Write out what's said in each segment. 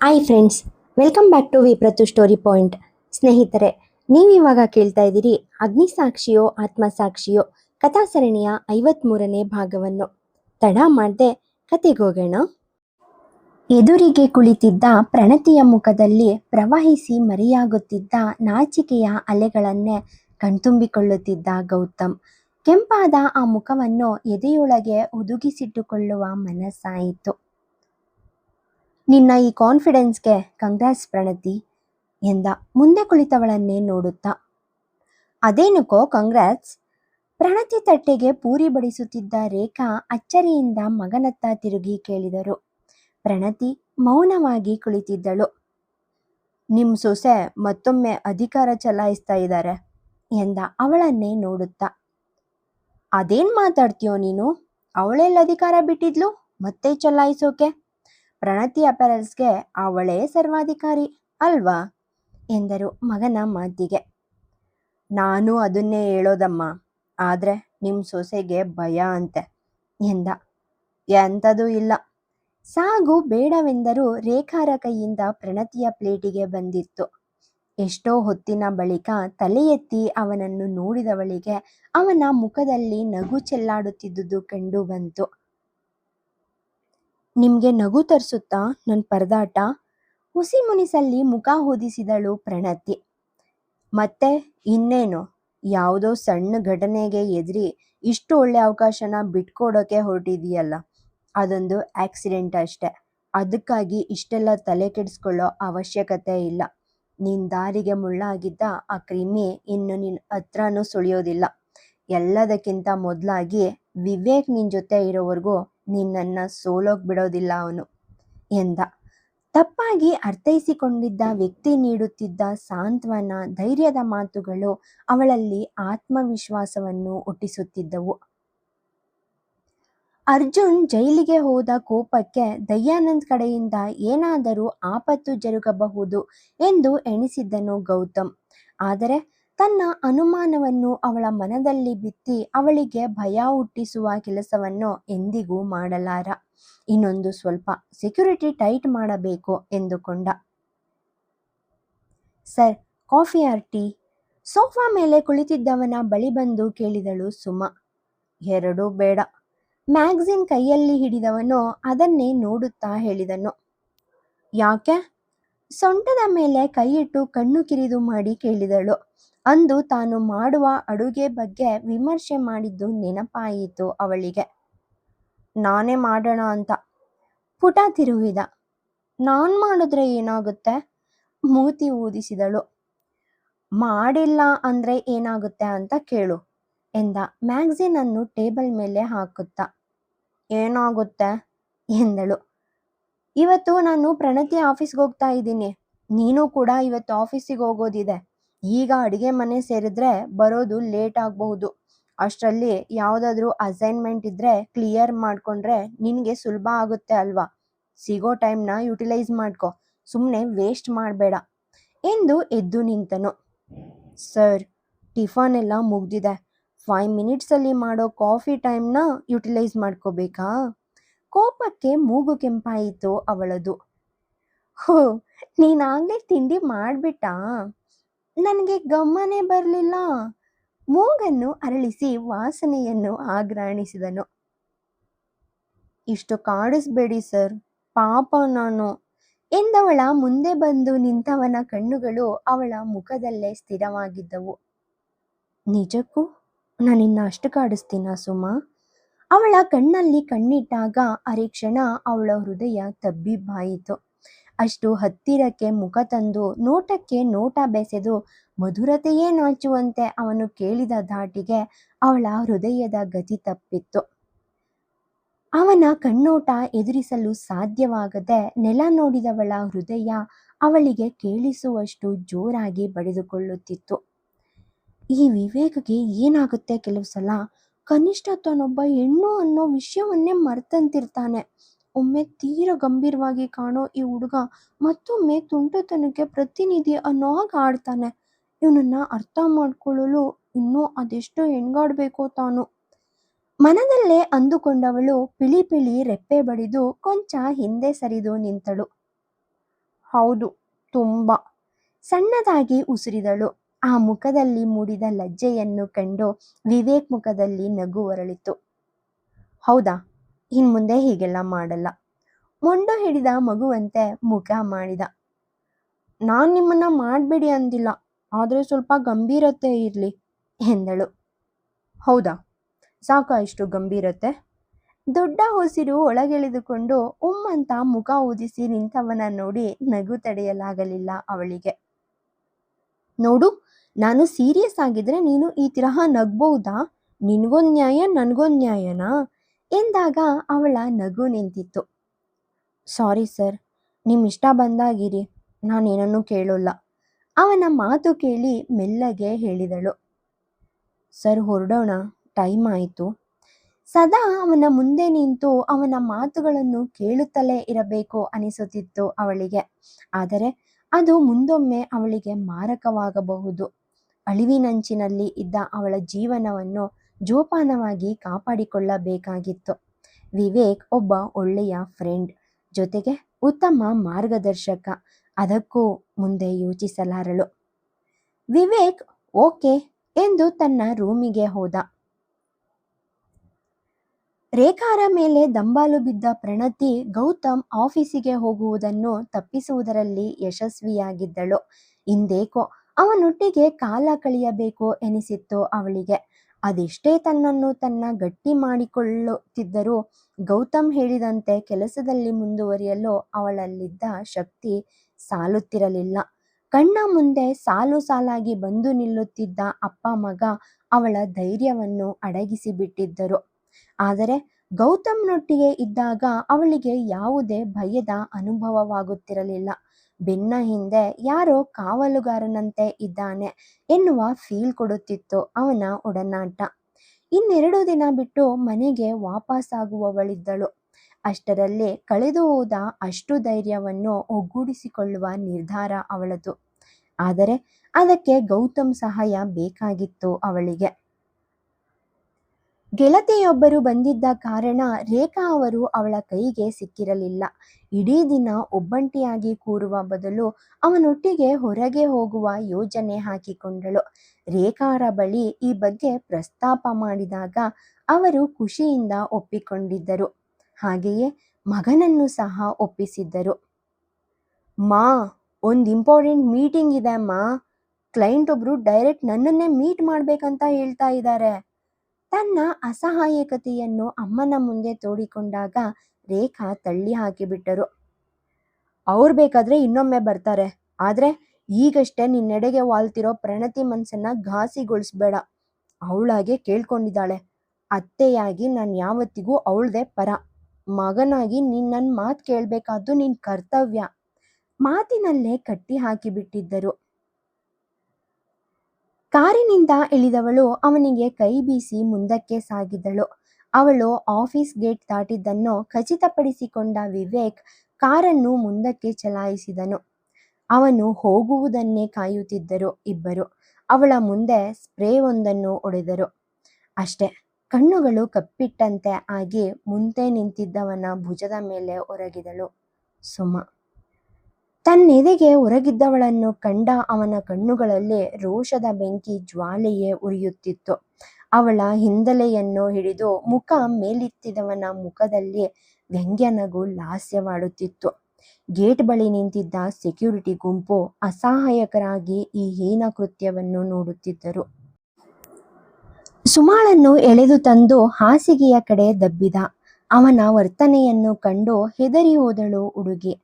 Hi friends welcome back to ವಿಪ್ರತು story point ಸ್ನೇಹಿತರೆ, ನೀವಿವಾಗ ಕೇಳ್ತಾ ಇದ್ದೀರಿ ಅಗ್ನಿಸಾಕ್ಷಿಯೋ ಆತ್ಮಸಾಕ್ಷಿಯೋ ಕಥಾಸರಣಿಯ ಐವತ್ಮೂರನೇ ಭಾಗವನ್ನು. ತಡ ಮಾಡದೆ ಕತೆಗೋಗೋಣ ಎದುರಿಗೆ ಕುಳಿತಿದ್ದ ಪ್ರಣತಿಯ ಮುಖದಲ್ಲಿ ಪ್ರವಹಿಸಿ ಮರೆಯಾಗುತ್ತಿದ್ದ ನಾಚಿಕೆಯ ಅಲೆಗಳನ್ನೇ ಕಣ್ತುಂಬಿಕೊಳ್ಳುತ್ತಿದ್ದ ಗೌತಮ್. ಕೆಂಪಾದ ಆ ಮುಖವನ್ನು ಎದೆಯೊಳಗೆ ಒದುಗಿಸಿಟ್ಟುಕೊಳ್ಳುವ ಮನಸ್ಸಾಯಿತು. ನಿನ್ನ ಈ ಕಾನ್ಫಿಡೆನ್ಸ್ಗೆ ಕಂಗ್ರಾಸ್ ಪ್ರಣತಿ ಎಂದ ಮುಂದೆ ಕುಳಿತವಳನ್ನೇ ನೋಡುತ್ತಾ. ಅದೇನಕ್ಕೋ ಕಂಗ್ರಾಟ್ಸ್ ಪ್ರಣತಿ ತಟ್ಟೆಗೆ ಪೂರಿ ಬಡಿಸುತ್ತಿದ್ದ ರೇಖಾ ಅಚ್ಚರಿಯಿಂದ ಮಗನತ್ತ ತಿರುಗಿ ಕೇಳಿದರು. ಪ್ರಣತಿ ಮೌನವಾಗಿ ಕುಳಿತಿದ್ದಳು. ನಿಮ್ ಸೊಸೆ ಮತ್ತೊಮ್ಮೆ ಅಧಿಕಾರ ಚಲಾಯಿಸ್ತಾ ಇದ್ದಾರೆ ಎಂದ ಅವಳನ್ನೇ ನೋಡುತ್ತಾ. ಅದೇನ್ ಮಾತಾಡ್ತೀಯೋ ನೀನು? ಅವಳೆಲ್ಲ ಅಧಿಕಾರ ಬಿಟ್ಟಿದ್ಲು, ಮತ್ತೆ ಚಲಾಯಿಸೋಕೆ? ಪ್ರಣತಿ ಅಪೆರಲ್ಸ್ಗೆ ಅವಳೇ ಸರ್ವಾಧಿಕಾರಿ ಅಲ್ವಾ? ಎಂದರು ಮಗನ ಮಾತಿಗೆ. ನಾನು ಅದನ್ನೇ ಹೇಳೋದಮ್ಮ. ಆದರೆ ನಿಮ್ಮ ಸೊಸೆಗೆ ಭಯ ಅಂತೆ ಎಂದ. ಎಂಥದೂ ಇಲ್ಲ. ಸಾಗು ಬೇಡವೆಂದರೂ ರೇಖಾರ ಕೈಯಿಂದ ಪ್ರಣತಿಯ ಪ್ಲೇಟಿಗೆ ಬಂದಿತ್ತು. ಎಷ್ಟೋ ಹೊತ್ತಿನ ಬಳಿಕ ತಲೆ ಎತ್ತಿ ಅವನನ್ನು ನೋಡಿದವಳಿಗೆ ಅವನ ಮುಖದಲ್ಲಿ ನಗು ಚೆಲ್ಲಾಡುತ್ತಿದ್ದುದು ಕಂಡು ಬಂತು. ನಿಮ್ಗೆ ನಗು ತರಿಸುತ್ತಾ ನನ್ನ ಪರದಾಟ? ಹುಸಿ ಮುನಿಸಲ್ಲಿ ಮುಖ ಹೊದಿಸಿದಳು ಪ್ರಣತಿ. ಮತ್ತೆ ಇನ್ನೇನು? ಯಾವುದೋ ಸಣ್ಣ ಘಟನೆಗೆ ಎದುರಿ ಇಷ್ಟು ಒಳ್ಳೆ ಅವಕಾಶನ ಬಿಟ್ಕೊಡೋಕೆ ಹೊರಟಿದೀಯಲ್ಲ? ಅದೊಂದು ಆಕ್ಸಿಡೆಂಟ್ ಅಷ್ಟೆ. ಅದಕ್ಕಾಗಿ ಇಷ್ಟೆಲ್ಲ ತಲೆ ಕೆಡಿಸ್ಕೊಳ್ಳೋ ಅವಶ್ಯಕತೆ ಇಲ್ಲ. ನಿನ್ ದಾರಿಗೆ ಮುಳ್ಳಾಗಿದ್ದ ಆ ಕ್ರಿಮಿ ಇನ್ನು ನಿನ್ ಹತ್ರನೂ ಸುಳಿಯೋದಿಲ್ಲ. ಎಲ್ಲದಕ್ಕಿಂತ ಮೊದಲಾಗಿ ವಿವೇಕ್ ನಿನ್ ಜೊತೆ ಇರೋವರೆಗೂ ನಿನ್ನನ್ನ ಸೋಲೋಗ್ ಬಿಡೋದಿಲ್ಲ ಅವನು ಎಂದ. ತಪ್ಪಾಗಿ ಅರ್ಥೈಸಿಕೊಂಡಿದ್ದ ವ್ಯಕ್ತಿ ನೀಡುತ್ತಿದ್ದ ಸಾಂತ್ವನ, ಧೈರ್ಯದ ಮಾತುಗಳು ಅವಳಲ್ಲಿ ಆತ್ಮವಿಶ್ವಾಸವನ್ನು ಹುಟ್ಟಿಸುತ್ತಿದ್ದವು. ಅರ್ಜುನ್ ಜೈಲಿಗೆ ಹೋದ ಕೋಪಕ್ಕೆ ದಯಾನಂದ್ ಕಡೆಯಿಂದ ಏನಾದರೂ ಆಪತ್ತು ಜರುಗಬಹುದು ಎಂದು ಎಣಿಸಿದ್ದನು ಗೌತಮ್. ಆದರೆ ತನ್ನ ಅನುಮಾನವನ್ನು ಅವಳ ಮನದಲ್ಲಿ ಬಿತ್ತಿ ಅವಳಿಗೆ ಭಯ ಹುಟ್ಟಿಸುವ ಕೆಲಸವನ್ನು ಎಂದಿಗೂ ಮಾಡಲಾರ. ಇನ್ನೊಂದು ಸ್ವಲ್ಪ ಸೆಕ್ಯೂರಿಟಿ ಟೈಟ್ ಮಾಡಬೇಕು ಎಂದುಕೊಂಡ. Sir, coffee or tea? Sofa ಮೇಲೆ ಕುಳಿತಿದ್ದವನ ಬಳಿ ಬಂದು ಕೇಳಿದಳು ಸುಮ. ಎರಡೂ ಬೇಡ. ಮ್ಯಾಗ್ಝಿನ್ ಕೈಯಲ್ಲಿ ಹಿಡಿದವನು ಅದನ್ನೇ ನೋಡುತ್ತಾ ಹೇಳಿದನು. ಯಾಕೆ? ಸೊಂಟದ ಮೇಲೆ ಕೈಯಿಟ್ಟು ಕಣ್ಣು ಕಿರಿದು ಮಾಡಿ ಕೇಳಿದಳು. ಅಂದು ತಾನು ಮಾಡುವ ಅಡುಗೆ ಬಗ್ಗೆ ವಿಮರ್ಶೆ ಮಾಡಿದ್ದು ನೆನಪಾಯಿತು ಅವಳಿಗೆ. ನಾನೇ ಮಾಡೋಣ ಅಂತ. ಪುಟ ತಿರುವಿದ. ನಾನ್ ಮಾಡಿದ್ರೆ ಏನಾಗುತ್ತೆ? ಮೂತಿ ಊದಿಸಿದಳು. ಮಾಡಿಲ್ಲ ಅಂದ್ರೆ ಏನಾಗುತ್ತೆ ಅಂತ ಕೇಳು ಎಂದ. ಮ್ಯಾಗ್ಝಿನ್ ಅನ್ನು ಟೇಬಲ್ ಮೇಲೆ ಹಾಕುತ್ತಾ. ಏನಾಗುತ್ತೆ? ಎಂದಳು. ಇವತ್ತು ನಾನು ಪ್ರಣತಿ ಆಫೀಸ್ಗೆ ಹೋಗ್ತಾ ಇದ್ದೀನಿ. ನೀನು ಕೂಡ ಇವತ್ತು ಆಫೀಸಿಗೆ ಹೋಗೋದಿದೆ. ಈಗ ಅಡುಗೆ ಮನೆ ಸೇರಿದ್ರೆ ಬರೋದು ಲೇಟ್ ಆಗಬಹುದು. ಅಷ್ಟರಲ್ಲಿ ಯಾವುದಾದ್ರೂ ಅಸೈನ್ಮೆಂಟ್ ಇದ್ರೆ ಕ್ಲಿಯರ್ ಮಾಡ್ಕೊಂಡ್ರೆ ನಿನಗೆ ಸುಲಭ ಆಗುತ್ತೆ ಅಲ್ವಾ? ಸಿಗೋ ಟೈಮ್ನ ಯುಟಿಲೈಸ್ ಮಾಡ್ಕೊ. ಸುಮ್ಮನೆ ವೇಸ್ಟ್ ಮಾಡಬೇಡ. ಎಂದು ಎದ್ದು ನಿಂತನು. ಸರ್, ಟಿಫನ್ ಎಲ್ಲ ಮುಗ್ದಿದೆ. ಫೈವ್ ಮಿನಿಟ್ಸಲ್ಲಿ ಮಾಡೋ ಕಾಫಿ ಟೈಮ್ನ ಯುಟಿಲೈಸ್ ಮಾಡ್ಕೋಬೇಕಾ? ಕೋಪಕ್ಕೆ ಮೂಗು ಕೆಂಪಾಯಿತು ಅವಳದು. ಹೋ ನೀನಾಗ್ಲೇ ತಿಂಡಿ ಮಾಡಿಬಿಟ್ಟಾ? ನನಗೆ ಗಮನೇ ಬರಲಿಲ್ಲ. ಮೂಗನ್ನು ಅರಳಿಸಿ ವಾಸನೆಯನ್ನು ಆಗ್ರಾಣಿಸಿದನು. ಇಷ್ಟು ಕಾಡಿಸ್ಬೇಡಿ ಸರ್, ಪಾಪ ನಾನು. ಎಂದವಳ ಮುಂದೆ ಬಂದು ನಿಂತವನ ಕಣ್ಣುಗಳು ಅವಳ ಮುಖದಲ್ಲೇ ಸ್ಥಿರವಾಗಿದ್ದವು. ನಿಜಕ್ಕೂ? ನಾನಿನ್ನ ಅಷ್ಟು ಕಾಡಿಸ್ತೀನ ಸುಮಾ? ಅವಳ ಕಣ್ಣಲ್ಲಿ ಕಣ್ಣಿಟ್ಟಾಗ ಅರಿಕ್ಷಣ ಅವಳ ಹೃದಯ ತಬ್ಬಿಬ್ಬಾಯಿತು. ಅಷ್ಟು ಹತ್ತಿರಕ್ಕೆ ಮುಖ ತಂದು ನೋಟಕ್ಕೆ ನೋಟ ಬೆಸೆದು ಮಧುರತೆಯೇ ನಾಚುವಂತೆ ಅವನು ಕೇಳಿದ ಧಾಟಿಗೆ ಅವಳ ಹೃದಯದ ಗತಿ ತಪ್ಪಿತ್ತು. ಅವನ ಕಣ್ಣೋಟ ಎದುರಿಸಲು ಸಾಧ್ಯವಾಗದೆ ನೆಲ ನೋಡಿದವಳ ಹೃದಯ ಅವಳಿಗೆ ಕೇಳಿಸುವಷ್ಟು ಜೋರಾಗಿ ಬಡಿದುಕೊಳ್ಳುತ್ತಿತ್ತು. ಈ ವಿವೇಕಗೆ ಏನಾಗುತ್ತೆ ಕೆಲವು ಸಲ? ಕನಿಷ್ಠ ತನ್ನೊಬ್ಬ ಹೆಣ್ಣು ಅನ್ನೋ ವಿಷಯವನ್ನೇ ಮರೆತಂತಿರ್ತಾನೆ. ಒಮ್ಮೆ ತೀರ ಗಂಭೀರವಾಗಿ ಕಾಣೋ ಈ ಹುಡುಗ ಮತ್ತೊಮ್ಮೆ ತುಂಟತನಕ್ಕೆ ಪ್ರತಿನಿಧಿ ಅನ್ನೋ ಹಾಗೆ ಆಡ್ತಾನೆ. ಇವನನ್ನ ಅರ್ಥ ಮಾಡ್ಕೊಳ್ಳಲು ಇನ್ನೂ ಅದೆಷ್ಟು ಹೆಣ್ಗಾಡ್ಬೇಕೋ ತಾನು. ಮನದಲ್ಲೇ ಅಂದುಕೊಂಡವಳು ಪಿಳಿ ಪಿಳಿ ರೆಪ್ಪೆ ಬಡಿದು ಕೊಂಚ ಹಿಂದೆ ಸರಿದು ನಿಂತಳು. ಹೌದು, ತುಂಬ ಸಣ್ಣದಾಗಿ ಉಸಿರಿದಳು. ಆ ಮುಖದಲ್ಲಿ ಮೂಡಿದ ಲಜ್ಜೆಯನ್ನು ಕಂಡು ವಿವೇಕ್ ಮುಖದಲ್ಲಿ ನಗು ಹೊರಳಿತು ಹೌದಾ? ಇನ್ ಮುಂದೆ ಹೀಗೆಲ್ಲ ಮಾಡಲ್ಲ. ಮೊಂಡು ಹಿಡಿದ ಮಗುವಂತೆ ಮುಖ ಮಾಡಿದ. ನಾನು ನಿಮ್ಮನ್ನ ಮಾಡಬೇಡಿ ಅಂದಿಲ್ಲ. ಆದರೆ ಸ್ವಲ್ಪ ಗಂಭೀರತೆ ಇರ್ಲಿ ಎಂದಳು. ಹೌದಾ? ಸಾಕ ಇಷ್ಟು ಗಂಭೀರತೆ? ದೊಡ್ಡ ಉಸಿರು ಒಳಗೆಳೆದುಕೊಂಡು ಉಮ್ಮಂತ ಮುಖ ಊದಿಸಿ ನಿಂತವನ ನೋಡಿ ನಗು ತಡೆಯಲಾಗಲಿಲ್ಲ ಅವಳಿಗೆ. ನೋಡು ನಾನು ಸೀರಿಯಸ್ ಆಗಿದ್ರೆ ನೀನು ಈ ತರಹ ನಗ್ಬಹುದಾ ನಿನಗೊಂದು ನ್ಯಾಯ, ನನಗೊಂದು ನ್ಯಾಯನಾ? ಎಂದಾಗ ಅವಳ ನಗು ನಿಂತಿತ್ತು. ಸಾರಿ ಸರ್ ನಿಮ್ಮ ಇಷ್ಟ ಬಂದಾಗಿರಿ. ನಾನೇನನ್ನೂ ಕೇಳೋಲ್ಲ. ಅವನ ಮಾತು ಕೇಳಿ ಮೆಲ್ಲಗೆ ಹೇಳಿದಳು. ಸರ್, ಹೊರಡೋಣ. ಟೈಮ್ ಆಯಿತು. ಸದಾ ಅವನ ಮುಂದೆ ನಿಂತು ಅವನ ಮಾತುಗಳನ್ನು ಕೇಳುತ್ತಲೇ ಇರಬೇಕು ಅನಿಸುತ್ತಿತ್ತು ಅವಳಿಗೆ. ಆದರೆ ಅದು ಮುಂದೊಮ್ಮೆ ಅವಳಿಗೆ ಮಾರಕವಾಗಬಹುದು. ಅಳಿವಿನಂಚಿನಲ್ಲಿ ಇದ್ದ ಅವಳ ಜೀವನವನ್ನು ಜೋಪಾನವಾಗಿ ಕಾಪಾಡಿಕೊಳ್ಳಬೇಕಾಗಿತ್ತು. ವಿವೇಕ್ ಒಬ್ಬ ಒಳ್ಳೆಯ ಫ್ರೆಂಡ್, ಜೊತೆಗೆ ಉತ್ತಮ ಮಾರ್ಗದರ್ಶಕ. ಅದಕ್ಕೂ ಮುಂದೆ ಯೋಚಿಸಲಾರಳು. ವಿವೇಕ್, ಓಕೆ ಎಂದು ತನ್ನ ರೂಮಿಗೆ ಹೋದ. ರೇಖಾರ ಮೇಲೆ ದಂಬಾಲು ಬಿದ್ದ ಪ್ರಣತಿ ಗೌತಮ್ ಆಫೀಸಿಗೆ ಹೋಗುವುದನ್ನು ತಪ್ಪಿಸುವುದರಲ್ಲಿ ಯಶಸ್ವಿಯಾಗಿದ್ದಳು. ಇಂದೇಕೋ ಅವನೊಟ್ಟಿಗೆ ಕಾಲ ಕಳೆಯಬೇಕು ಎನಿಸಿತ್ತು ಅವಳಿಗೆ. ಅದೆಷ್ಟೇ ತನ್ನನ್ನು ತನ್ನ ಗಟ್ಟಿ ಮಾಡಿಕೊಳ್ಳುತ್ತಿದ್ದರೂ ಗೌತಮ್ ಹೇಳಿದಂತೆ ಕೆಲಸದಲ್ಲಿ ಮುಂದುವರಿಯಲು ಅವಳಲ್ಲಿದ್ದ ಶಕ್ತಿ ಸಾಲುತ್ತಿರಲಿಲ್ಲ. ಕಣ್ಣ ಮುಂದೆ ಸಾಲು ಸಾಲಾಗಿ ಬಂದು ನಿಲ್ಲುತ್ತಿದ್ದ ಅಪ್ಪ ಮಗ ಅವಳ ಧೈರ್ಯವನ್ನು ಅಡಗಿಸಿ ಬಿಟ್ಟಿದ್ದರು ಆದರೆ ಗೌತಮ್ನೊಟ್ಟಿಗೆ ಇದ್ದಾಗ ಅವಳಿಗೆ ಯಾವುದೇ ಭಯದ ಅನುಭವವಾಗುತ್ತಿರಲಿಲ್ಲ. ಬೆನ್ನ ಹಿಂದೆ ಯಾರೋ ಕಾವಲುಗಾರನಂತೆ ಇದ್ದಾನೆ ಎನ್ನುವ ಫೀಲ್ ಕೊಡುತ್ತಿತ್ತು ಅವನ ಒಡನಾಟ. ಇನ್ನೆರಡು ದಿನ ಬಿಟ್ಟು ಮನೆಗೆ ವಾಪಸ್ಸಾಗುವವಳಿದ್ದಳು. ಅಷ್ಟರಲ್ಲಿ ಕಳೆದು ಹೋದ ಅಷ್ಟು ಧೈರ್ಯವನ್ನು ಒಗ್ಗೂಡಿಸಿಕೊಳ್ಳುವ ನಿರ್ಧಾರ ಅವಳದು. ಆದರೆ ಅದಕ್ಕೆ ಗೌತಮ್ ಸಹಾಯ ಬೇಕಾಗಿತ್ತು ಅವಳಿಗೆ. ಗೆಳತಿಯೊಬ್ಬರು ಬಂದಿದ್ದ ಕಾರಣ ರೇಖಾ ಅವರು ಅವಳ ಕೈಗೆ ಸಿಕ್ಕಿರಲಿಲ್ಲ. ಇಡೀ ದಿನ ಒಬ್ಬಂಟಿಯಾಗಿ ಕೂರುವ ಬದಲು ಅವನೊಟ್ಟಿಗೆ ಹೊರಗೆ ಹೋಗುವ ಯೋಜನೆ ಹಾಕಿಕೊಂಡಳು. ರೇಖಾರ ಬಳಿ ಈ ಬಗ್ಗೆ ಪ್ರಸ್ತಾಪ ಮಾಡಿದಾಗ ಅವರು ಖುಷಿಯಿಂದ ಒಪ್ಪಿಕೊಂಡಿದ್ದರು. ಹಾಗೆಯೇ ಮಗನನ್ನು ಸಹ ಒಪ್ಪಿಸಿದ್ದರು. ಮಾ, ಒಂದು ಇಂಪಾರ್ಟೆಂಟ್ ಮೀಟಿಂಗ್ ಇದೆ ಅಮ್ಮ ಕ್ಲೈಂಟ್ ಒಬ್ರು ಡೈರೆಕ್ಟ್ ನನ್ನನ್ನೇ ಮೀಟ್ ಮಾಡ್ಬೇಕಂತ ಹೇಳ್ತಾ ಇದ್ದಾರೆ. ತನ್ನ ಅಸಹಾಯಕತೆಯನ್ನು ಅಮ್ಮನ ಮುಂದೆ ತೋಡಿಕೊಂಡಾಗ ರೇಖಾ ತಳ್ಳಿ ಹಾಕಿಬಿಟ್ಟರು ಅವ್ರು ಬೇಕಾದ್ರೆ ಇನ್ನೊಮ್ಮೆ ಬರ್ತಾರೆ. ಆದ್ರೆ ಈಗಷ್ಟೇ ನಿನ್ನೆಡೆಗೆ ವಾಲ್ತಿರೋ ಪ್ರಣತಿ ಮನ್ಸನ್ನ ಘಾಸಿಗೊಳಿಸ್ಬೇಡ. ಅವಳಾಗೆ ಕೇಳ್ಕೊಂಡಿದ್ದಾಳೆ. ಅತ್ತೆಯಾಗಿ ನಾನು ಯಾವತ್ತಿಗೂ ಅವಳದೇ ಪರ. ಮಗನಾಗಿ ನೀನ್ ನನ್ನ ಮಾತು ಕೇಳಬೇಕಾದ್ದು ನಿನ್ನ ಕರ್ತವ್ಯ. ಮಾತಿನಲ್ಲೇ ಕಟ್ಟಿ ಹಾಕಿಬಿಟ್ಟಿದ್ದರು ಕಾರಿನಿಂದ ಇಳಿದವಳು ಅವನಿಗೆ ಕೈ ಬೀಸಿ ಮುಂದಕ್ಕೆ ಸಾಗಿದಳು. ಅವಳು ಆಫೀಸ್ ಗೇಟ್ ದಾಟಿದ್ದನ್ನು ಖಚಿತಪಡಿಸಿಕೊಂಡ ವಿವೇಕ್ ಕಾರನ್ನು ಮುಂದಕ್ಕೆ ಚಲಾಯಿಸಿದನು. ಅವನು ಹೋಗುವುದನ್ನೇ ಕಾಯುತ್ತಿದ್ದರು ಇಬ್ಬರು. ಅವಳ ಮುಂದೆ ಸ್ಪ್ರೇ ಒಂದನ್ನು ಒಡೆದರು ಅಷ್ಟೆ, ಕಣ್ಣುಗಳು ಕಪ್ಪಿಟ್ಟಂತೆ ಆಗಿ ಮುಂದೆ ನಿಂತಿದ್ದವನ ಭುಜದ ಮೇಲೆ ಒರಗಿದಳು ಸುಮ. ತನ್ನೆದೆಗೆ ಒರಗಿದ್ದವಳನ್ನು ಕಂಡ ಅವನ ಕಣ್ಣುಗಳಲ್ಲಿ ರೋಷದ ಬೆಂಕಿ ಜ್ವಾಲೆಯೇ ಉರಿಯುತ್ತಿತ್ತು. ಅವಳ ಹಿಂದಲೆಯನ್ನು ಹಿಡಿದು ಮುಖ ಮೇಲಿತ್ತಿದವನ ಮುಖದಲ್ಲಿ ವ್ಯಂಗ್ಯನಗು ಲಾಸ್ಯವಾಡುತ್ತಿತ್ತು. ಗೇಟ್ ಬಳಿ ನಿಂತಿದ್ದ ಸೆಕ್ಯೂರಿಟಿ ಗುಂಪು ಅಸಹಾಯಕರಾಗಿ ಈ ಹೀನ ಕೃತ್ಯವನ್ನು ನೋಡುತ್ತಿದ್ದರು. ಸುಮಾಳನ್ನು ಎಳೆದು ತಂದು ಹಾಸಿಗೆಯ ಕಡೆ ದಬ್ಬಿದ. ಅವನ ವರ್ತನೆಯನ್ನು ಕಂಡು ಹೆದರಿ ಹೋದಳು ಹುಡುಗಿ.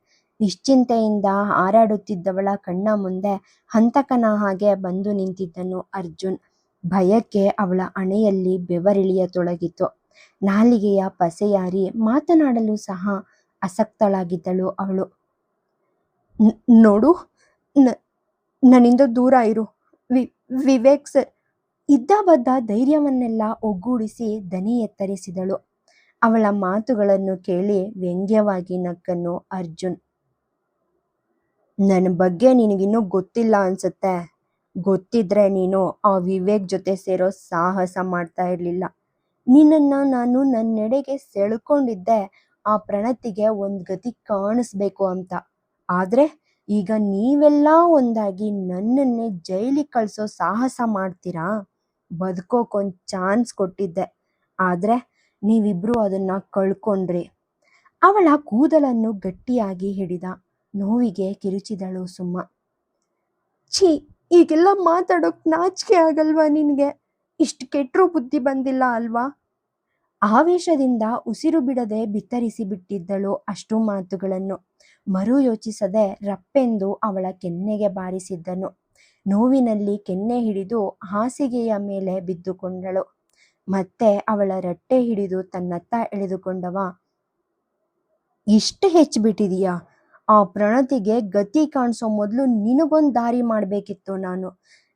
ನಿಶ್ಚಿಂತೆಯಿಂದ ಹಾರಾಡುತ್ತಿದ್ದವಳ ಕಣ್ಣ ಮುಂದೆ ಹಂತಕನ ಹಾಗೆ ಬಂದು ನಿಂತಿದ್ದನು ಅರ್ಜುನ್. ಭಯಕ್ಕೆ ಅವಳ ಹಣೆಯಲ್ಲಿ ಬೆವರಿಳಿಯತೊಡಗಿತು. ನಾಲಿಗೆಯ ಪಸೆಯಾರಿ ಮಾತನಾಡಲು ಸಹ ಅಸಕ್ತಳಾಗಿದ್ದಳು ಅವಳು. ನೋಡು ನನ್ನಿಂದ ದೂರ ಇರು. ವಿ, ವಿವೇಕ್ ಸರ್. ಇದ್ದ ಬದ್ದ ಧೈರ್ಯವನ್ನೆಲ್ಲ ಒಗ್ಗೂಡಿಸಿ ದನಿ ಎತ್ತರಿಸಿದಳು. ಅವಳ ಮಾತುಗಳನ್ನು ಕೇಳಿ ವ್ಯಂಗ್ಯವಾಗಿ ನಕ್ಕನು ಅರ್ಜುನ್. ನನ್ನ ಬಗ್ಗೆ ನಿನಗಿನ್ನೂ ಗೊತ್ತಿಲ್ಲ ಅನ್ಸುತ್ತೆ. ಗೊತ್ತಿದ್ರೆ ನೀನು ಆ ವಿವೇಕ್ ಜೊತೆ ಸೇರೋ ಸಾಹಸ ಮಾಡ್ತಾ ಇರಲಿಲ್ಲ. ನಿನ್ನನ್ನ ನಾನು ನನ್ನೆಡೆಗೆ ಸೆಳ್ಕೊಂಡಿದ್ದೆ. ಆ ಪ್ರಣತಿಗೆ ಒಂದ್ ಗತಿ ಕಾಣಿಸ್ಬೇಕು ಅಂತ. ಆದ್ರೆ ಈಗ ನೀವೆಲ್ಲ ಒಂದಾಗಿ ನನ್ನನ್ನೇ ಜೈಲಿಗೆ ಕಳಿಸೋ ಸಾಹಸ ಮಾಡ್ತೀರಾ? ಬದುಕೋಕೊಂದು ಚಾನ್ಸ್ ಕೊಟ್ಟಿದ್ದೆ. ಆದರೆ ನೀವಿಬ್ರು ಅದನ್ನ ಕಳ್ಕೊಂಡ್ರಿ. ಅವಳ ಕೂದಲನ್ನು ಗಟ್ಟಿಯಾಗಿ ಹಿಡಿದ. ನೋವಿಗೆ ಕಿರುಚಿದಳು ಸುಮ್ಮ. ಛೀ, ಈಗೆಲ್ಲ ಮಾತಾಡೋಕ್ ನಾಚಿಕೆ ಆಗಲ್ವಾ ನಿನಗೆ? ಇಷ್ಟು ಕೆಟ್ಟರೂ ಬುದ್ಧಿ ಬಂದಿಲ್ಲ ಅಲ್ವಾ? ಆವೇಶದಿಂದ ಉಸಿರು ಬಿಡದೆ ಬಿತ್ತರಿಸಿ ಬಿಟ್ಟಿದ್ದಳು ಅಷ್ಟು ಮಾತುಗಳನ್ನು. ಮರು ಯೋಚಿಸದೆ ರಪ್ಪೆಂದು ಅವಳ ಕೆನ್ನೆಗೆ ಬಾರಿಸಿದ್ದನು. ನೋವಿನಲ್ಲಿ ಕೆನ್ನೆ ಹಿಡಿದು ಹಾಸಿಗೆಯ ಮೇಲೆ ಬಿದ್ದುಕೊಂಡಳು. ಮತ್ತೆ ಅವಳ ರಟ್ಟೆ ಹಿಡಿದು ತನ್ನತ್ತ ಎಳೆದುಕೊಂಡವ, ಇಷ್ಟು ಹೆಚ್ಚಿಬಿಟ್ಟಿದೀಯಾ ಆ ಪ್ರಣತಿಗೆ ಗತಿ ಕಾಣಿಸೋ ಮೊದಲು ನಿನಗೊಂದು ದಾರಿ ಮಾಡಬೇಕಿತ್ತು ನಾನು.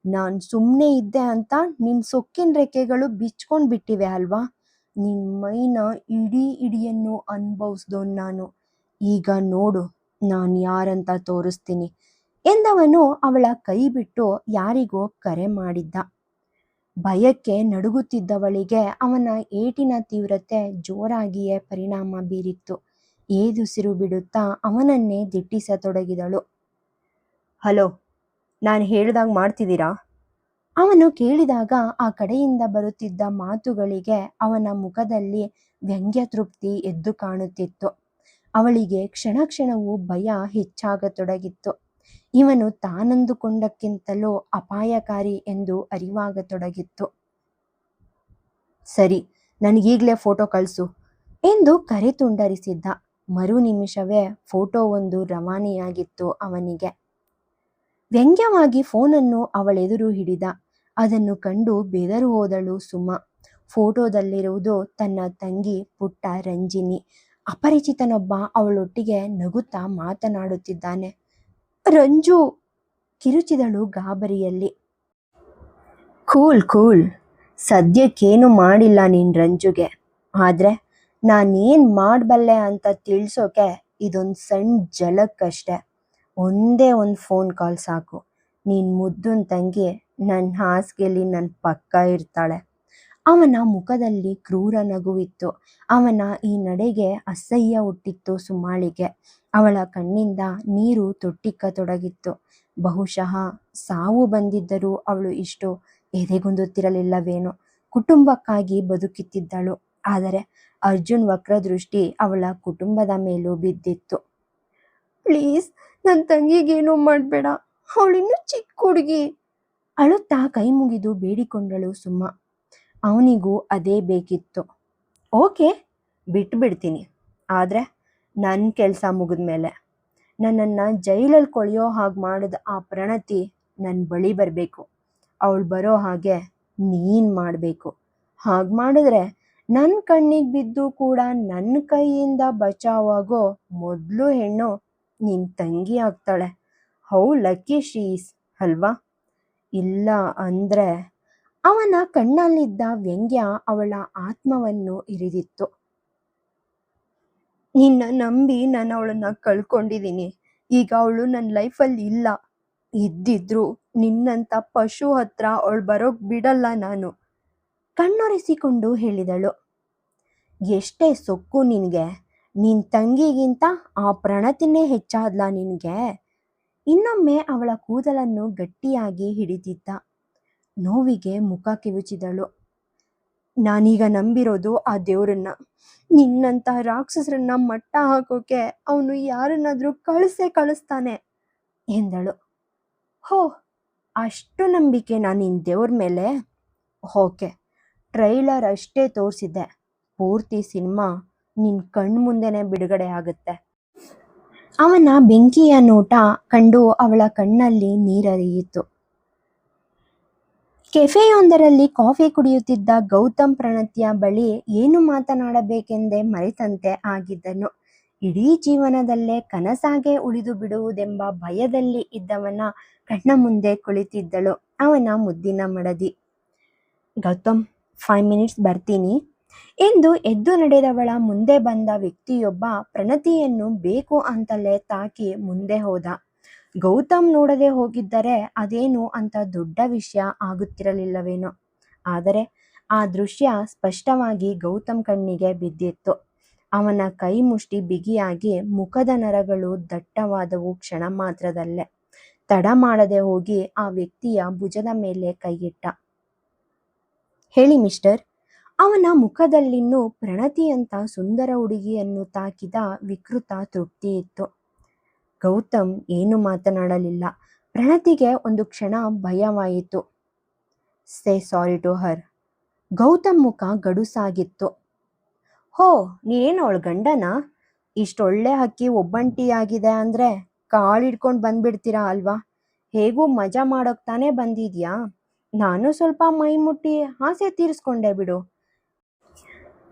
ನಾನು ಸುಮ್ಮನೆ ಇದ್ದೆ ಅಂತ ನಿನ್ನ ಸೊಕ್ಕಿನ ರೆಕ್ಕೆಗಳು ಬಿಚ್ಕೊಂಡು ಬಿಟ್ಟಿವೆ ಅಲ್ವಾ? ನಿನ್ನ ಮೈನ ಇಡೀ ಇಡಿಯನ್ನು ಅನುಭವಿಸ್ದೋ ನಾನು. ಈಗ ನೋಡು, ನಾನು ಯಾರಂತ ತೋರಿಸ್ತೀನಿ. ಎಂದವನು ಅವಳ ಕೈ ಬಿಟ್ಟು ಯಾರಿಗೋ ಕರೆ ಮಾಡಿದ್ದ. ಭಯಕ್ಕೆ ನಡುಗುತ್ತಿದ್ದವಳಿಗೆ ಅವನ ಏಟಿನ ತೀವ್ರತೆ ಜೋರಾಗಿಯೇ ಪರಿಣಾಮ ಬೀರಿತ್ತು. ಏದುಸಿರು ಬಿಡುತ್ತಾ ಅವನನ್ನೇ ದಿಟ್ಟಿಸತೊಡಗಿದಳು. ಹಲೋ, ನಾನು ಹೇಳಿದಾಗ ಮಾಡ್ತಿದ್ದೀರಾ? ಅವನು ಕೇಳಿದಾಗ ಆ ಕಡೆಯಿಂದ ಬರುತ್ತಿದ್ದ ಮಾತುಗಳಿಗೆ ಅವನ ಮುಖದಲ್ಲಿ ವ್ಯಂಗ್ಯ ತೃಪ್ತಿ ಎದ್ದು ಕಾಣುತ್ತಿತ್ತು. ಅವಳಿಗೆ ಕ್ಷಣ ಕ್ಷಣವೂ ಭಯ ಹೆಚ್ಚಾಗತೊಡಗಿತ್ತು. ಇವನು ತಾನಂದುಕೊಂಡಕ್ಕಿಂತಲೂ ಅಪಾಯಕಾರಿ ಎಂದು ಅರಿವಾಗತೊಡಗಿತ್ತು. ಸರಿ, ನನಗೀಗಲೇ ಫೋಟೋ ಕಳಿಸು, ಎಂದು ಕರೆ ತುಂಡರಿಸಿದ್ದ. ಮರು ನಿಮಿಷವೇ ಫೋಟೋ ಒಂದು ರವಾನೆಯಾಗಿತ್ತು ಅವನಿಗೆ. ವ್ಯಂಗ್ಯವಾಗಿ ಫೋನನ್ನು ಅವಳೆದುರು ಹಿಡಿದ. ಅದನ್ನು ಕಂಡು ಬೆದರು ಹೋದಳು ಸುಮ. ಫೋಟೋದಲ್ಲಿರುವುದು ತನ್ನ ತಂಗಿ ಪುಟ್ಟ ರಂಜಿನಿ. ಅಪರಿಚಿತನೊಬ್ಬ ಅವಳೊಟ್ಟಿಗೆ ನಗುತ್ತಾ ಮಾತನಾಡುತ್ತಿದ್ದಾನೆ. ರಂಜು! ಕಿರುಚಿದಳು ಗಾಬರಿಯಲ್ಲಿ. Cool cool. ಸದ್ಯಕ್ಕೇನು ಮಾಡಿಲ್ಲ ನೀನ್ ರಂಜುಗೆ. ಆದ್ರೆ ನಾನೇನ್ ಮಾಡಬಲ್ಲೆ ಅಂತ ತಿಳ್ಸೋಕೆ ಇದೊಂದು ಸಣ್ಣ ಜಲಕ್ಕಷ್ಟೆ ಒಂದೇ ಒಂದು ಫೋನ್ ಕಾಲ್ ಸಾಕು. ನೀನ್ ಮುದ್ದನ್ ತಂಗಿ ನನ್ನ ಹಾಸಿಗೆಯಲ್ಲಿ ನನ್ನ ಪಕ್ಕ ಇರ್ತಾಳೆ. ಅವನ ಮುಖದಲ್ಲಿ ಕ್ರೂರ ನಗುವಿತ್ತು. ಅವನ ಈ ನಡೆಗೆ ಅಸಹ್ಯ ಹುಟ್ಟಿತ್ತು ಸುಮಾಳಿಗೆ. ಅವಳ ಕಣ್ಣಿಂದ ನೀರು ತೊಟ್ಟಿಕ್ಕ ತೊಡಗಿತ್ತು ಬಹುಶಃ ಸಾವು ಬಂದಿದ್ದರೂ ಅವಳು ಇಷ್ಟು ಎದೆಗುಂದುತ್ತಿರಲಿಲ್ಲವೇನೋ. ಕುಟುಂಬಕ್ಕಾಗಿ ಬದುಕುತ್ತಿದ್ದಳು. ಆದರೆ ಅರ್ಜುನ್ ವಕ್ರದೃಷ್ಟಿ ಅವಳ ಕುಟುಂಬದ ಮೇಲೂ ಬಿದ್ದಿತ್ತು. ಪ್ಲೀಸ್ ನನ್ನ ತಂಗಿಗೇನೂ ಮಾಡಬೇಡ. ಅವಳಿನ್ನು ಚಿಕ್ಕ ಹುಡುಗಿ. ಅಳುತ್ತಾ ಕೈ ಮುಗಿದು ಬೇಡಿಕೊಂಡಳು ಸುಮ್ಮ. ಅವನಿಗೂ ಅದೇ ಬೇಕಿತ್ತು. ಓಕೆ, ಬಿಟ್ಬಿಡ್ತೀನಿ. ಆದರೆ ನನ್ನ ಕೆಲಸ ಮುಗಿದ ಮೇಲೆ ನನ್ನನ್ನು ಜೈಲಲ್ಲಿ ಕೊಳೆಯೋ ಹಾಗೆ ಮಾಡಿದ ಆ ಪ್ರಣತಿ ನನ್ನ ಬಳಿ ಬರಬೇಕು. ಅವಳು ಬರೋ ಹಾಗೆ ನೀನು ಮಾಡಬೇಕು. ಹಾಗೆ ಮಾಡಿದ್ರೆ ನನ್ನ ಕಣ್ಣಿಗೆ ಬಿದ್ದು ಕೂಡ ನನ್ನ ಕೈಯಿಂದ ಬಚಾವಾಗೋ ಮೊದಲು ಹೆಣ್ಣು ನಿನ್ನ ತಂಗಿ ಆಗ್ತಾಳೆ. ಹೌ ಲಕ್ಕಿ ಶೀಸ್ ಅಲ್ವಾ? ಇಲ್ಲ ಅಂದ್ರೆ ಅವನ ಕಣ್ಣಲ್ಲಿದ್ದ ವ್ಯಂಗ್ಯ ಅವಳ ಆತ್ಮವನ್ನು ಇರಿದಿತ್ತು. ನಿನ್ನ ನಂಬಿ ನಾನು ಅವಳನ್ನ ಕಳ್ಕೊಂಡಿದ್ದೀನಿ ಈಗ ಅವಳು ನನ್ನ ಲೈಫಲ್ಲಿ ಇಲ್ಲ. ಇದ್ದಿದ್ರು ನಿನ್ನಂತ ಪಶು ಹತ್ರ ಅವಳು ಬರೋಕ್ ಬಿಡಲ್ಲ ನಾನು. ಕಣ್ಣೊರೆಸಿಕೊಂಡು ಹೇಳಿದಳು. ಎಷ್ಟೇ ಸೊಕ್ಕು ನಿನಗೆ. ನಿನ್ ತಂಗಿಗಿಂತ ಆ ಪ್ರಣತಿನೇ ಹೆಚ್ಚಾದ್ಲ ನಿನಗೆ? ಇನ್ನೊಮ್ಮೆ ಅವಳ ಕೂದಲನ್ನು ಗಟ್ಟಿಯಾಗಿ ಹಿಡಿದಿದ್ದ. ನೋವಿಗೆ ಮುಖ ಕಿವುಚಿದಳು. ನಾನೀಗ ನಂಬಿರೋದು ಆ ದೇವ್ರನ್ನ. ನಿನ್ನಂತ ರಾಕ್ಷಸರನ್ನ ಮಟ್ಟ ಹಾಕೋಕೆ ಅವನು ಯಾರನ್ನಾದ್ರೂ ಕಳಿಸೇ ಕಳಿಸ್ತಾನೆ, ಎಂದಳು. ಹೋ, ಅಷ್ಟು ನಂಬಿಕೆ ನಾನು ನಿನ್ನ ದೇವ್ರ ಮೇಲೆ? ಓಕೆ. ಟ್ರೈಲರ್ ಅಷ್ಟೇ ತೋರಿಸಿದ್ದೆ. ಪೂರ್ತಿ ಸಿನಿಮಾ ನಿನ್ನ ಕಣ್ಮುಂದೆನೇ ಬಿಡುಗಡೆ ಆಗುತ್ತೆ. ಅವನ ಬೆಂಕಿಯ ನೋಟ ಕಂಡು ಅವಳ ಕಣ್ಣಲ್ಲಿ ನೀರರಿಯಿತು. ಕೆಫೆಯೊಂದರಲ್ಲಿ ಕಾಫಿ ಕುಡಿಯುತ್ತಿದ್ದ ಗೌತಮ್ ಪ್ರಣತಿಯ ಬಳಿ ಏನು ಮಾತನಾಡಬೇಕೆಂದೇ ಮರೆತಂತೆ ಆಗಿದ್ದನು. ಇಡೀ ಜೀವನದಲ್ಲೇ ಕನಸಾಗೆ ಉಳಿದು ಬಿಡುವುದೆಂಬ ಭಯದಲ್ಲಿ ಇದ್ದವನ ಕಣ್ಣ ಮುಂದೆ ಕುಳಿತಿದ್ದಳು. ಅವನ ಮುದ್ದಿನ ಮಡದಿ. ಗೌತಮ್ ಫೈವ್ ಮಿನಿಟ್ಸ್ ಬರ್ತೀನಿ. ಎಂದು ಎದ್ದು ನಡೆದವಳ ಮುಂದೆ ಬಂದ ವ್ಯಕ್ತಿಯೊಬ್ಬ ಪ್ರಣತಿಯನ್ನು ಬೇಕು ಅಂತಲೇ ತಾಕಿ ಮುಂದೆ ಹೋದ. ಗೌತಮ್ ನೋಡದೆ ಹೋಗಿದ್ದರೆ ಅದೇನು ಅಂತ ದೊಡ್ಡ ವಿಷಯ ಆಗುತ್ತಿರಲಿಲ್ಲವೇನೋ. ಆದರೆ ಆ ದೃಶ್ಯ ಸ್ಪಷ್ಟವಾಗಿ ಗೌತಮ್ ಕಣ್ಣಿಗೆ ಬಿದ್ದಿತ್ತು. ಅವನ ಕೈ ಮುಷ್ಟಿ ಬಿಗಿಯಾಗಿ ಮುಖದ ನರಗಳು ದಟ್ಟವಾದವು ಕ್ಷಣ ಮಾತ್ರದಲ್ಲೇ. ತಡ ಮಾಡದೆ ಹೋಗಿ ಆ ವ್ಯಕ್ತಿಯ ಭುಜದ ಮೇಲೆ ಕೈಯಿಟ್ಟ. ಹೇಳಿ ಮಿಸ್ಟರ್, ಅವನ ಮುಖದಲ್ಲಿನ್ನೂ ಪ್ರಣತಿಯಂಥ ಸುಂದರ ಹುಡುಗಿಯನ್ನು ತಾಕಿದ ವಿಕೃತ ತೃಪ್ತಿ ಇತ್ತು. ಗೌತಮ್ ಏನು ಮಾತನಾಡಲಿಲ್ಲ. ಪ್ರಣತಿಗೆ ಒಂದು ಕ್ಷಣ ಭಯವಾಯಿತು. ಸೇ, ಸಾರಿ ಟು ಹರ್. ಗೌತಮ್ ಮುಖ ಗಡುಸಾಗಿತ್ತು. ಹೋ, ನೀನೇನು ಅವಳು ಗಂಡನ? ಇಷ್ಟೊಳ್ಳೆ ಹಕ್ಕಿ ಒಬ್ಬಂಟಿಯಾಗಿದೆ ಅಂದ್ರೆ ಕಾಳಿಡ್ಕೊಂಡು ಬಂದ್ಬಿಡ್ತೀರಾ ಅಲ್ವಾ? ಹೇಗೂ ಮಜಾ ಮಾಡೋಕ್ತಾನೆ ಬಂದಿದ್ಯಾ? ನಾನು ಸ್ವಲ್ಪ ಮೈ ಮುಟ್ಟಿ ಆಸೆ ತೀರಿಸ್ಕೊಂಡೆ ಬಿಡು.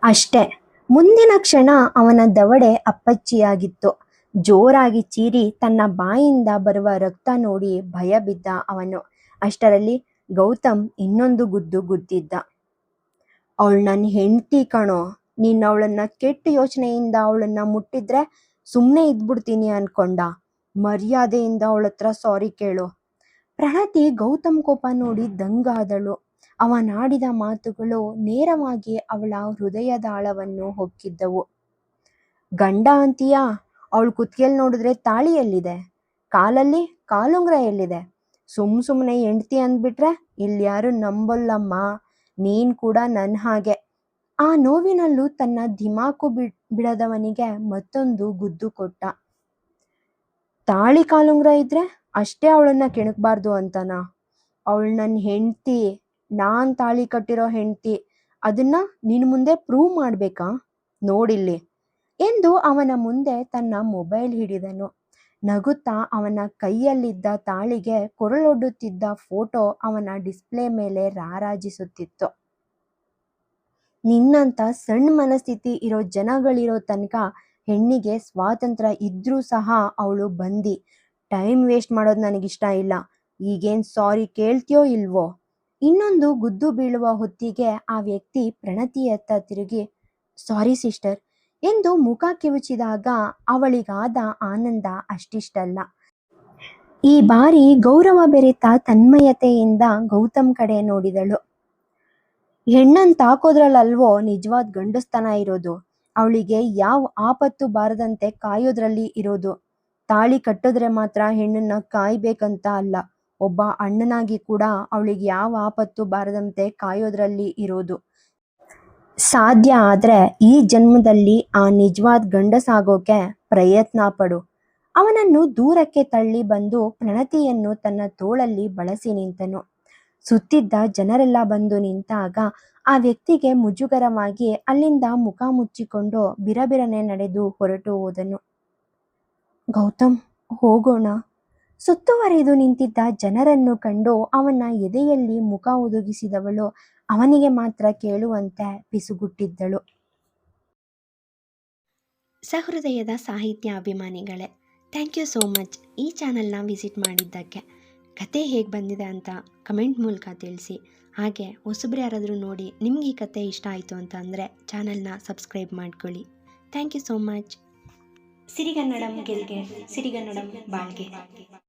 ಅಷ್ಟೇ, ಮುಂದಿನ ಕ್ಷಣ ಅವನ ದವಡೆ ಅಪ್ಪಚ್ಚಿಯಾಗಿತ್ತು. ಜೋರಾಗಿ ಚೀರಿ ತನ್ನ ಬಾಯಿಂದ ಬರುವ ರಕ್ತ ನೋಡಿ ಭಯ ಬಿದ್ದ ಅವನು. ಅಷ್ಟರಲ್ಲಿ ಗೌತಮ್ ಇನ್ನೊಂದು ಗುದ್ದು ಗುದ್ದಿದ್ದ. ಅವಳು ನನ್ನ ಹೆಂಡತಿ ಕಣೋ, ನೀನು ಅವಳನ್ನ ಕೆಟ್ಟ ಯೋಚನೆಯಿಂದ ಅವಳನ್ನ ಮುಟ್ಟಿದ್ರೆ ಸುಮ್ಮನೆ ಇದ್ಬಿಡ್ತೀನಿ ಅನ್ಕೊಂಡ. ಮರ್ಯಾದೆಯಿಂದ ಅವಳತ್ರ ಸಾರಿ ಕೇಳು. ಪ್ರಣತಿ ಗೌತಮ್ ಕೋಪ ನೋಡಿ ದಂಗಾದಳು. ಅವನಾಡಿದ ಮಾತುಗಳು ನೇರವಾಗಿ ಅವಳ ಹೃದಯದ ಆಳವನ್ನು ಹೊಕ್ಕಿದ್ದವು. ಗಂಡ ಅಂತೀಯಾ? ಅವಳು ಕುತ್ತಿಗೆಲ್ ನೋಡಿದ್ರೆ ತಾಳಿ ಎಲ್ಲಿದೆ? ಕಾಲಲ್ಲಿ? ಕಾಲುಂಗ್ರ ಎಲ್ಲಿದೆ? ಸುಮ್ ಸುಮ್ಮನೆ ಹೆಂಡ್ತಿ ಅಂದ್ಬಿಟ್ರೆ ಇಲ್ಯಾರು ನಂಬಲ್ಲಮ್ಮ. ನೀನ್ ಕೂಡ ನನ್ನ ಹಾಗೆ. ಆ ನೋವಿನಲ್ಲೂ ತನ್ನ ದಿಮಾಕು ಬಿಡ್ ಬಿಡದವನಿಗೆ ಮತ್ತೊಂದು ಗುದ್ದು ಕೊಟ್ಟ. ತಾಳಿ ಕಾಲುಂಗ್ರ ಇದ್ರೆ? ಅಷ್ಟೇ ಅವಳನ್ನ ಕೆಣಕ್ಬಾರ್ದು ಅಂತನ? ಅವಳು ನನ್ನ ಹೆಂಡ್ತಿ, ನಾನ್ ತಾಳಿ ಕಟ್ಟಿರೋ ಹೆಂಡತಿ, ಅದನ್ನ ನಿನ್ ಮುಂದೆ ಪ್ರೂವ್ ಮಾಡ್ಬೇಕಾ? ನೋಡಿಲ್ಲಿ. ಎಂದು ಅವನ ಮುಂದೆ ತನ್ನ ಮೊಬೈಲ್ ಹಿಡಿದನು. ನಗುತ್ತಾ ಅವನ ಕೈಯಲ್ಲಿದ್ದ ತಾಳಿಗೆ ಕೊರಳೊಡ್ಡುತ್ತಿದ್ದ ಫೋಟೋ ಅವನ ಡಿಸ್ಪ್ಲೇ ಮೇಲೆ ರಾರಾಜಿಸುತ್ತಿತ್ತು. ನಿನ್ನಂತ ಸಣ್ಣ ಮನಸ್ಥಿತಿ ಇರೋ ಜನಗಳಿರೋ ತನಕ ಹೆಣ್ಣಿಗೆ ಸ್ವಾತಂತ್ರ್ಯ ಇದ್ರೂ ಸಹ ಅವಳು ಬಂದಿ. ಟೈಮ್ ವೇಸ್ಟ್ ಮಾಡೋದು ನನಗಿಷ್ಟ ಇಲ್ಲ. ಈಗೇನ್ ಸಾರಿ ಕೇಳ್ತೀಯೋ ಇಲ್ವೋ? ಇನ್ನೊಂದು ಗುದ್ದು ಬೀಳುವ ಹೊತ್ತಿಗೆ ಆ ವ್ಯಕ್ತಿ ಪ್ರಣತಿಯತ್ತ ತಿರುಗಿ, ಸಾರಿ ಸಿಸ್ಟರ್ ಎಂದು ಮುಖ ಕಿವುಚಿದಾಗ ಅವಳಿಗಾದ ಆನಂದ ಅಷ್ಟಿಷ್ಟಲ್ಲ. ಈ ಬಾರಿ ಗೌರವ ಬೆರೆತ ತನ್ಮಯತೆಯಿಂದ ಗೌತಮ್ ಕಡೆ ನೋಡಿದಳು. ಹೆಣ್ಣನ್ ತಾಕೋದ್ರಲ್ಲಲ್ವೋ? ನಿಜವಾದ ಗಂಡಸ್ತನ ಇರೋದು. ಅವಳಿಗೆ ಯಾವ ಆಪತ್ತು ಬಾರದಂತೆ ಕಾಯೋದ್ರಲ್ಲಿ ಇರೋದು. ತಾಳಿ ಕಟ್ಟಿದ್ರೆ ಮಾತ್ರ ಹೆಣ್ಣನ್ನ ಕಾಯ್ಬೇಕಂತ ಅಲ್ಲ. ಒಬ್ಬ ಅಣ್ಣನಾಗಿ ಕೂಡ ಅವಳಿಗೆ ಯಾವ ಆಪತ್ತು ಬಾರದಂತೆ ಕಾಯೋದ್ರಲ್ಲಿ ಇರೋದು. ಸಾಧ್ಯ ಆದ್ರೆ ಈ ಜನ್ಮದಲ್ಲಿ ಆ ನಿಜವಾದ ಗಂಡಸಾಗೋಕೆ ಪ್ರಯತ್ನ ಪಡು. ಅವನನ್ನು ದೂರಕ್ಕೆ ತಳ್ಳಿ ಬಂದು ಪ್ರಣತಿಯನ್ನು ತನ್ನ ತೋಳಲ್ಲಿ ಬಳಸಿ ನಿಂತನು. ಸುತ್ತಿದ್ದ ಜನರೆಲ್ಲ ಬಂದು ನಿಂತಾಗ ಆ ವ್ಯಕ್ತಿಗೆ ಮುಜುಗರವಾಗಿ ಅಲ್ಲಿಂದ ಮುಖ ಮುಚ್ಚಿಕೊಂಡು ಬಿರಬಿರನೆ ನಡೆದು ಹೊರಟು ಹೋದನು. ಗೌತಮ್, ಹೋಗೋಣ. ಸುತ್ತುವರೆದು ನಿಂತಿದ್ದ ಜನರನ್ನು ಕಂಡು ಅವನ ಎದೆಯಲ್ಲಿ ಮುಖ ಒದಗಿಸಿದವಳು ಅವನಿಗೆ ಮಾತ್ರ ಕೇಳುವಂತೆ ಬಿಸುಗುಟ್ಟಿದ್ದಳು. ಸಹೃದಯದ ಸಾಹಿತ್ಯ ಅಭಿಮಾನಿಗಳೇ ಥ್ಯಾಂಕ್ ಯು ಸೋ ಮಚ್ ಈ ಚಾನಲ್ನ ವಿಸಿಟ್ ಮಾಡಿದ್ದಕ್ಕೆ ಕತೆ ಹೇಗೆ ಬಂದಿದೆ ಅಂತ ಕಮೆಂಟ್ ಮೂಲಕ ತಿಳಿಸಿ. ಹಾಗೆ ಹೊಸಬ್ರು ಯಾರಾದರೂ ನೋಡಿ ನಿಮ್ಗೆ ಈ ಕತೆ ಇಷ್ಟ ಆಯಿತು ಅಂತ ಅಂದರೆ ಚಾನಲ್ನ ಸಬ್ಸ್ಕ್ರೈಬ್ ಮಾಡ್ಕೊಳ್ಳಿ. ಥ್ಯಾಂಕ್ ಯು ಸೋ ಮಚ್ ಸಿರಿಗನ್ನಡಂ ಗೆಲ್ಗೆ ಸಿರಿಗನ್ನಡಂ ಬಾಳ್ಗೆ